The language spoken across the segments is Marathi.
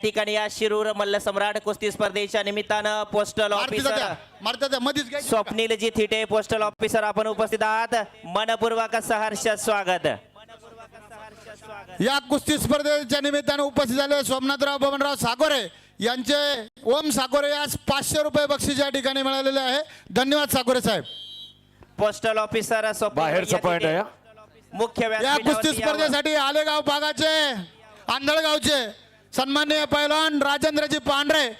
ठिकाणी या शिरूर मल्ल सम्राट कुस्ती स्पर्धेच्या निमित्तानं पोस्टल मारती ऑफिसर का? स्वप्नीलजी थिटे पोस्टल ऑफिसर आपण उपस्थित आहात मनपूर्वक सहर्ष स्वागत या कुस्ती स्पर्धेच्या निमित्तानं उपस्थित झाले सोमनाथराव बबनराव साकोरे यांचे ओम साकोरे यास पाचशे रुपये बक्षीस या ठिकाणी मिळालेले आहे धन्यवाद साकोरे साहेब पोस्टल ऑफिसर स्वप्नील. मुख्य या कुस्ती. स्पर्धेसाठी आलेगाव भागाचे आंधळगावचे सन्माननीय पैलवान राजेंद्रजी पांढरे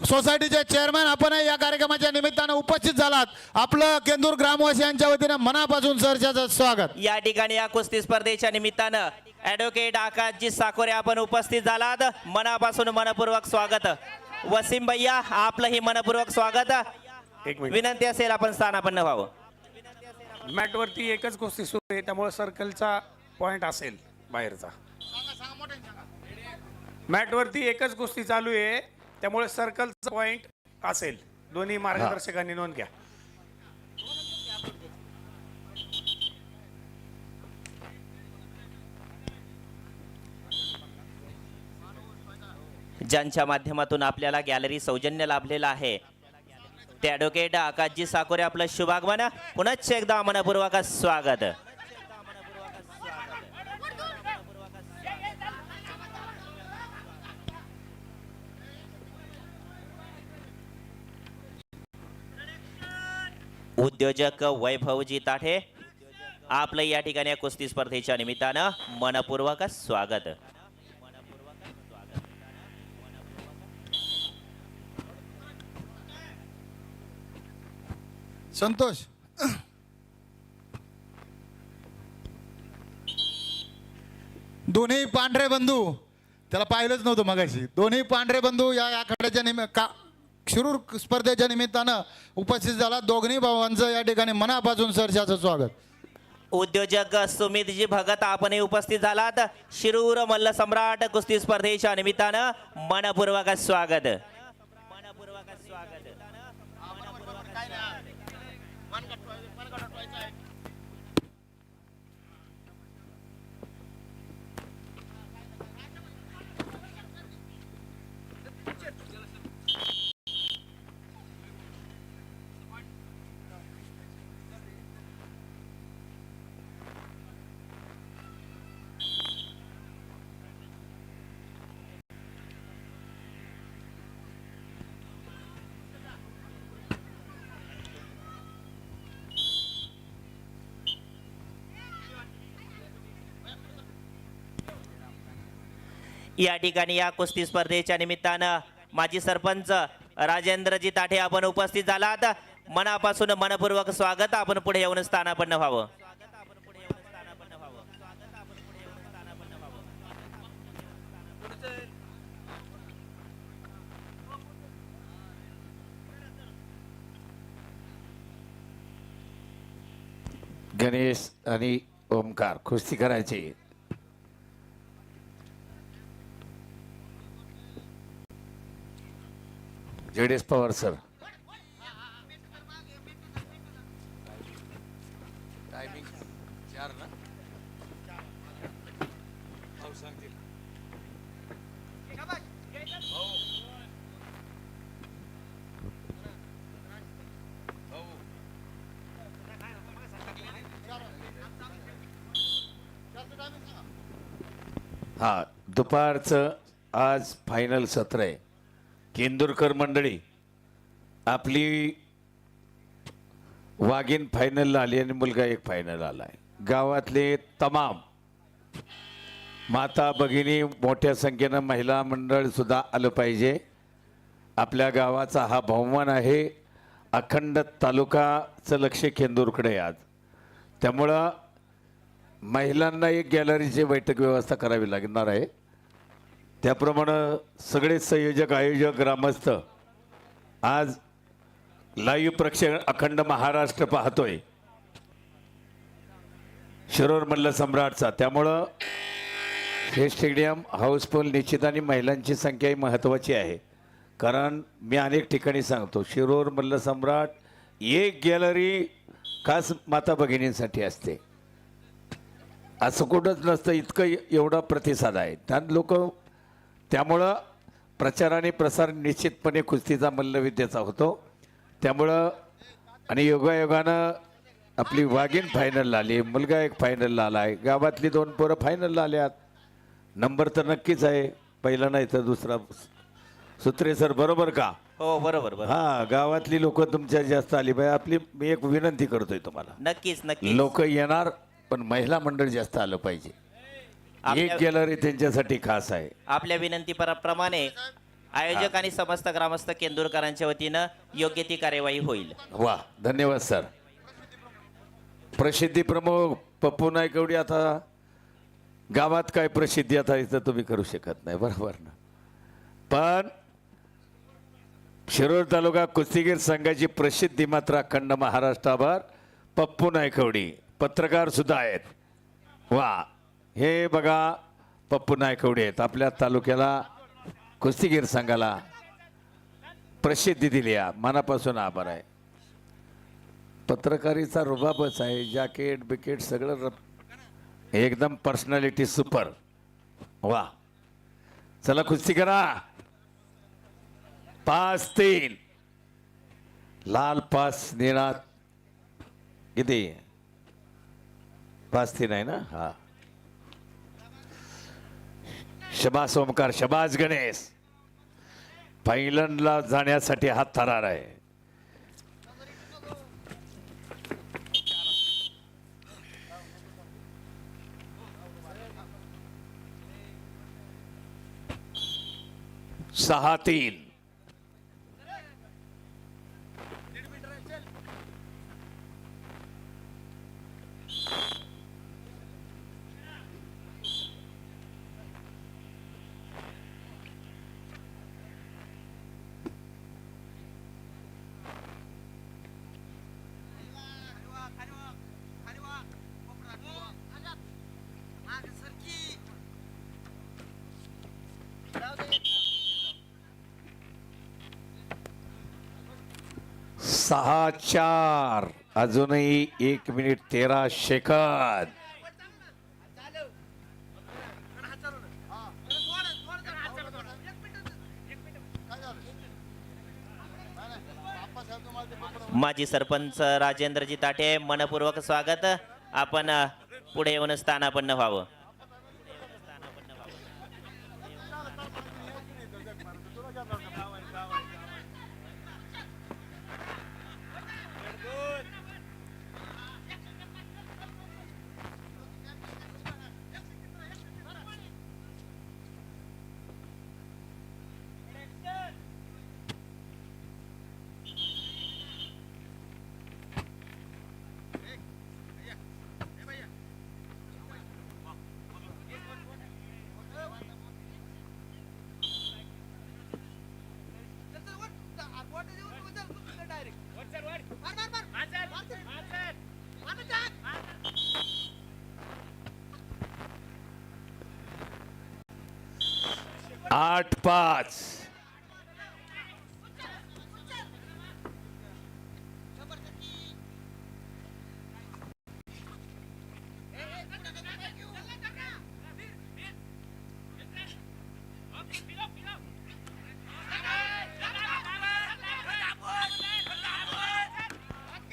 सोसायटीचे चेअरमॅन आपण या कार्यक्रमाच्या निमित्तानं उपस्थित झालात. आपलं केंदूर ग्रामवासियांच्या वतीनं मनापासून सरच्याचं स्वागत. या ठिकाणी या कुस्ती स्पर्धेच्या निमित्तानं ऍडव्होकेट आकाशजी साकोरे आपण उपस्थित झालात. मनापासून मनपूर्वक स्वागत. वसीम भैया आपलंही मनपूर्वक स्वागत. एक मिनिट. विनंती असेल आपण स्थानापन्न व्हावं. मॅटवरती एकच गोष्टी सुरू आहे त्यामुळे सर्कलचा पॉइंट असेल बाहेरचा. मॅटवरती एकच गोष्टी चालू आहे. त्यामुळे सर्कलचा पॉइंट असेल. दोन्ही मार्गदर्शकांनी नोंद घ्या. ज्यांच्या माध्यमातून आपल्याला गॅलरी सौजन्य लाभलेलं आहे. ते ॲडव्होकेट आकाशजी साकोरे आपलं शुभागमन. पुनश्च एकदा मनपूर्वक स्वागत. उद्योजक वैभवजी ताठे आपलं या ठिकाणी कुस्ती स्पर्धेच्या निमित्तानं मनपूर्वक स्वागत. संतोष. दोन्ही पांढरे बंधू त्याला पाहिलंच नव्हतं मगाशी. दोन्ही पांढरे बंधू या आखाड्याच्या निमित्त का शिरूर स्पर्धेच्या निमित्तानं उपस्थित झाला. दोघी भावांचं या ठिकाणी मनापासून सरशाचं स्वागत. उद्योजक सुमितजी भगत आपणही उपस्थित झालात. शिरूर मल्ल सम्राट कुस्ती स्पर्धेच्या निमित्तानं मनपूर्वक स्वागत. या ठिकाणी या कुस्ती स्पर्धेच्या निमित्तानं माजी सरपंच राजेंद्रजी ताठे आपण उपस्थित झालात. मनापासून मनपूर्वक स्वागत. आपण पुढे येऊन स्थानापन्न व्हावं. गणेश आणि ओमकार कुस्ती करायची. जेडेस पवार सर. हा दुपारचं आज फायनल सत्र आहे. केंदूरकर मंडळी आपली वाघीण फायनलला आली आणि मुलगा एक फायनल आलाय. गावातले तमाम माता भगिनी मोठ्या संख्येनं महिला मंडळ सुद्धा आलं पाहिजे. आपल्या गावाचा हा बहुमान आहे. अखंड तालुकाचं लक्ष केंदूरकडे आज. त्यामुळं महिलांना एक गॅलरीची बैठक व्यवस्था करावी लागणार आहे. त्याप्रमाणे सगळे संयोजक आयोजक ग्रामस्थ आज लाईव्ह प्रक्षेपण अखंड महाराष्ट्र पाहतोय. शिरोर मल्ल सम्राटचा. त्यामुळं हे स्टेडियम हाऊसफुल निश्चित आणि महिलांची संख्याही महत्त्वाची आहे. कारण मी अनेक ठिकाणी सांगतो शिरोर मल्ल सम्राट एक गॅलरी खास माता भगिनींसाठी असते. असं कुठंच नसतं इतकं एवढा प्रतिसाद आहे. त्यात लोक त्यामुळं प्रचार आणि प्रसार निश्चितपणे कुस्तीचा मल्लविद्येचा होतो. त्यामुळं आणि योगायोगानं आपली वाघीण फायनलला आली मुलगा एक फायनलला आला आहे गावातली दोन पोरं फायनलला आल्यात. नंबर तर नक्कीच आहे. पहिला नाही तर दुसरा. सुत्रे सर बरोबर का? हो बरोबर बरोबर. हा गावातली लोक तुमच्या जास्त आली. पाहिजे आपली मी एक विनंती करतोय तुम्हाला. नक्कीच नक्कीच. लोक येणार पण महिला मंडळ जास्त आलं पाहिजे. एक गॅलरी त्यांच्यासाठी खास आहे. आपल्या विनंती पर- प्रमाणे आयोजक आणि समस्त ग्रामस्थ केंदूरकरांच्या वतीनं योग्य ती कार्यवाही होईल. वा धन्यवाद सर. प्रसिद्धी प्रमुख पप्पू नायकवडी आता गावात काय प्रसिद्धी आता इथं तुम्ही करू शकत नाही बरोबर ना? पण शिरूर तालुका कुस्तीगीर संघाची प्रसिद्धी मात्र अखंड महाराष्ट्राभर पप्पू नायकवडी पत्रकार सुद्धा आहेत. वा. हे बघा पप्पू नायकवडे आहेत. आपल्या तालुक्याला कुस्तीगीर संघाला प्रसिद्धी दिली आहे. मनापासून आभार आहे. पत्रकारीचा रुबाबच आहे. जॅकेट बिकेट सगळं रप- एकदम पर्सनॅलिटी सुपर. वा. चला कुस्ती करा. पाच तीन. लाल पास निळा किती? पाच तीन आहे ना? हा. शबास ओमकार शबास गणेश. फायनलला जाण्यासाठी हा थरार आहे. सहा तीन. सहा चार. अजूनही एक मिनिट तेरा सेकंद. माजी सरपंच राजेंद्रजी ताटे मनपूर्वक स्वागत. आपण पुढे येऊन स्थानापन्न व्हावं. आठ पाच.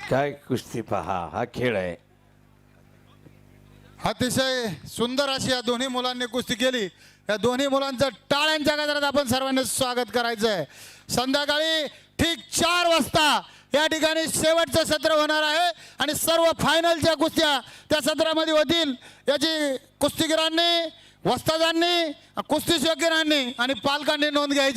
काय कुस्ती पहा हा खेळ आहे. अतिशय सुंदर अशी या दोन्ही मुलांनी कुस्ती केली. या दोन्ही मुलांचं टाळ्यांच्या गजरात आपण सर्वांनी स्वागत करायचं आहे संध्याकाळी ठीक चार वाजता या ठिकाणी शेवटचं सत्र होणार आहे आणि सर्व फायनलच्या कुस्त्या त्या सत्रामध्ये होतील. याची कुस्तीगिरांनी वस्तादांनी कुस्ती शौकीरांनी आणि पालकांनी नोंद घ्यायची.